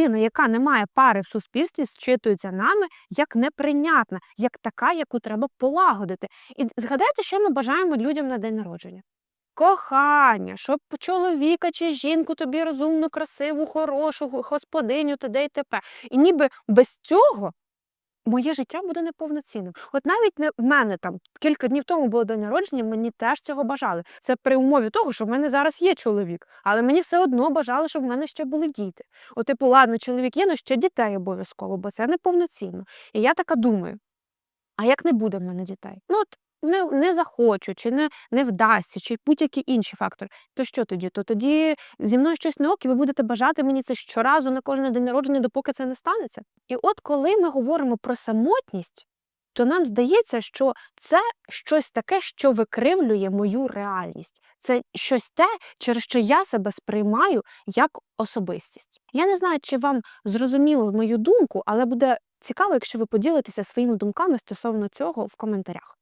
людина, яка не має пари в суспільстві, считується нами як неприйнятна, як така, яку треба полагодити. І згадайте, що ми бажаємо людям на день народження. Кохання, щоб чоловіка чи жінку тобі розумну, красиву, хорошу, господиню, т.д. і т.п. І ніби без цього моє життя буде неповноцінним. От навіть в мене там кілька днів тому було день народження, мені теж цього бажали. Це при умові того, що в мене зараз є чоловік, але мені все одно бажали, щоб в мене ще були діти. От, типу, ладно, чоловік є, але ще дітей обов'язково, бо це неповноцінно. І я така думаю: а як не буде в мене дітей? Ну от не, не захочу, чи не, не вдасться, чи будь-які інші фактори. То що тоді? То тоді зі мною щось не ок, і ви будете бажати мені це щоразу на кожен день народження, допоки це не станеться. І от коли ми говоримо про самотність, то нам здається, що це щось таке, що викривлює мою реальність. Це щось те, через що я себе сприймаю як особистість. Я не знаю, чи вам зрозуміло мою думку, але буде цікаво, якщо ви поділитеся своїми думками стосовно цього в коментарях.